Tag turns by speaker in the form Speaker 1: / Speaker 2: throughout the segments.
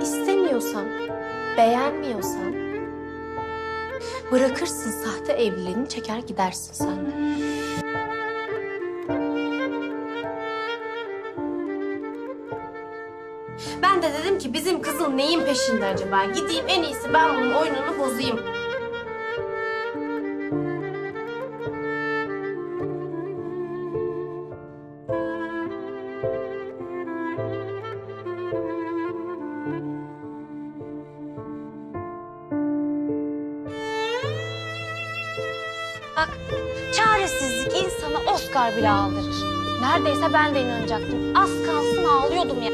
Speaker 1: istemiyorsan, beğenmiyorsan bırakırsın sahte evliliğini çeker gidersin sen de. Ben de dedim ki bizim kızıl neyin peşinde acaba? Gideyim en iyisi ben bunun oyununu bozayım.
Speaker 2: Bak çaresizlik insana Oscar bile aldırır. Neredeyse ben de inanacaktım. Az kalsın ağlıyordum ya.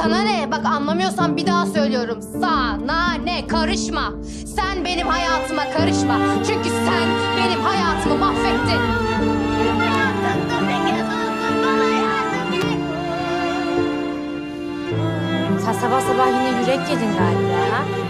Speaker 1: Sana ne? Bak anlamıyorsan bir daha söylüyorum. Sana ne? Karışma. Sen benim hayatıma karışma. Çünkü
Speaker 2: Sen sabah sabah yine yürek yedin galiba ha?